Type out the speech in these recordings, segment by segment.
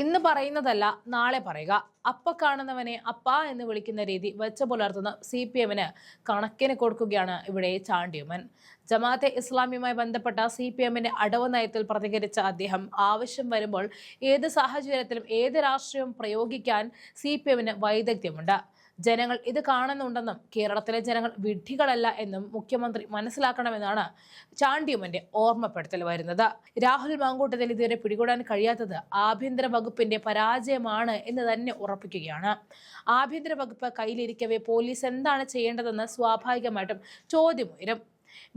ഇന്ന് പറയുന്നതല്ല നാളെ പറയുക. അപ്പ കാണുന്നവനെ അപ്പ എന്ന് വിളിക്കുന്ന രീതി വെച്ച പുലർത്തുന്ന സി പി എമ്മിന് കണക്കിന് കൊടുക്കുകയാണ് ഇവിടെ ചാണ്ടിയുമൻ ജമാഅത്തെ ഇസ്ലാമിയുമായി ബന്ധപ്പെട്ട സി പി എമ്മിന്റെ അടവ് നയത്തിൽ പ്രതികരിച്ച അദ്ദേഹം ആവശ്യം വരുമ്പോൾ ഏത് സാഹചര്യത്തിലും ഏത് രാഷ്ട്രീയവും പ്രയോഗിക്കാൻ സി പി എമ്മിന് വൈദഗ്ധ്യമുണ്ട്. ജനങ്ങൾ ഇത് കാണുന്നുണ്ടെന്നും കേരളത്തിലെ ജനങ്ങൾ വിഡ്ഢികളല്ല എന്നും മുഖ്യമന്ത്രി മനസ്സിലാക്കണമെന്നാണ് ചാണ്ടിയുമന്റെ ഓർമ്മപ്പെടുത്തൽ വരുന്നത്. രാഹുൽ മാങ്കൂട്ടത്തിൽ ഇതുവരെ പിടികൂടാൻ കഴിയാത്തത് ആഭ്യന്തര വകുപ്പിന്റെ പരാജയമാണ് എന്ന് തന്നെ ഉറപ്പിക്കുകയാണ്. ആഭ്യന്തര വകുപ്പ് കയ്യിലിരിക്കവേ പോലീസ് എന്താണ് ചെയ്യേണ്ടതെന്ന് സ്വാഭാവികമായിട്ടും ചോദ്യമുയരും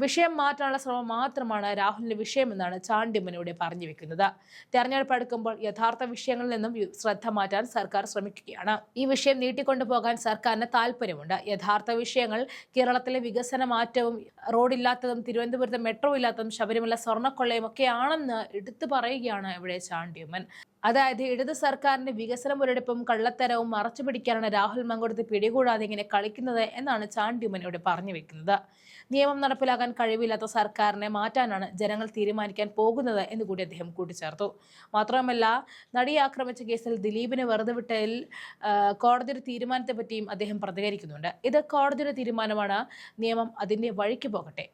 വിഷയം മാറ്റാനുള്ള ശ്രമം മാത്രമാണ് രാഹുലിന്റെ വിഷയമെന്നാണ് ചാണ്ടിമനിയുടെ പറഞ്ഞു വെക്കുന്നത്. തെരഞ്ഞെടുപ്പ് അടുക്കുമ്പോൾ യഥാർത്ഥ വിഷയങ്ങളിൽ നിന്നും ശ്രദ്ധ മാറ്റാൻ സർക്കാർ ശ്രമിക്കുകയാണ്. ഈ വിഷയം നീട്ടിക്കൊണ്ടുപോകാൻ സർക്കാരിന് താല്പര്യമുണ്ട്. യഥാർത്ഥ വിഷയങ്ങൾ കേരളത്തിലെ വികസന മാറ്റവും റോഡില്ലാത്തതും തിരുവനന്തപുരത്ത് മെട്രോ ഇല്ലാത്തതും ശബരിമല സ്വർണക്കൊള്ളയും ഒക്കെയാണെന്ന് എടുത്തു പറയുകയാണ് ഇവിടെ ചാണ്ടിയമ്മൻ അതായത് ഇടത് സർക്കാരിന്റെ വികസന മുരടിപ്പും കള്ളത്തരവും മറച്ചു പിടിക്കാനാണ് രാഹുൽ മങ്കൊടുത്ത് പിടികൂടാതെ ഇങ്ങനെ കളിക്കുന്നത് എന്നാണ് ചാണ്ടിയുമനോട് പറഞ്ഞു വെക്കുന്നത്. നിയമം നടപ്പിലാക്കാൻ കഴിവില്ലാത്ത സർക്കാരിനെ മാറ്റാനാണ് ജനങ്ങൾ തീരുമാനിക്കാൻ പോകുന്നത് എന്ന് കൂടി അദ്ദേഹം കൂട്ടിച്ചേർത്തു. മാത്രമല്ല നടിയെ ആക്രമിച്ച കേസിൽ ദിലീപിനെ വെറുതെ വിട്ടതിൽ കോടതിയുടെ തീരുമാനത്തെ പറ്റിയും അദ്ദേഹം പ്രതികരിക്കുന്നുണ്ട്. ഇത് കോടതിയുടെ തീരുമാനമാണ്. നിയമം അതിന്റെ വഴിക്ക് പോകട്ടെ.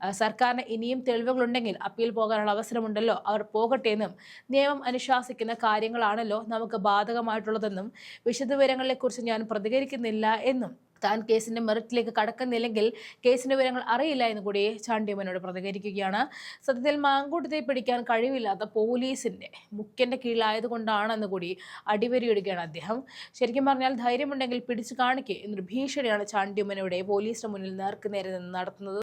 സർക്കാരിന് ഇനിയും തെളിവുകളുണ്ടെങ്കിൽ അപ്പീൽ പോകാനുള്ള അവസരമുണ്ടല്ലോ. അവർ പോകട്ടെ എന്നും നിയമം അനുശാസിക്കുന്ന കാര്യങ്ങളാണല്ലോ നമുക്ക് ബാധകമായിട്ടുള്ളതെന്നും വിശദവിവരങ്ങളെക്കുറിച്ച് ഞാൻ പ്രതികരിക്കുന്നില്ല എന്നും താൻ കേസിന്റെ മെറിറ്റിലേക്ക് കടക്കുന്നില്ലെങ്കിൽ കേസിന്റെ വിവരങ്ങൾ അറിയില്ല എന്ന് കൂടി ചാണ്ടിയമ്മനോട് പ്രതികരിക്കുകയാണ്. സത്യത്തിൽ മാങ്കൂട്ടത്തെ പിടിക്കാൻ കഴിവില്ലാത്ത പോലീസിന്റെ മുഖ്യന്റെ കീഴിലായതുകൊണ്ടാണെന്ന് കൂടി അടിവരിയിടുകയാണ് അദ്ദേഹം. ശരിക്കും പറഞ്ഞാൽ ധൈര്യമുണ്ടെങ്കിൽ പിടിച്ചു കാണിക്കുക എന്നൊരു ഭീഷണിയാണ് ചാണ്ടിയമ്മനോടെ പോലീസിന് മുന്നിൽ നേർക്കുനേരെ നിന്ന് നടത്തുന്നത്.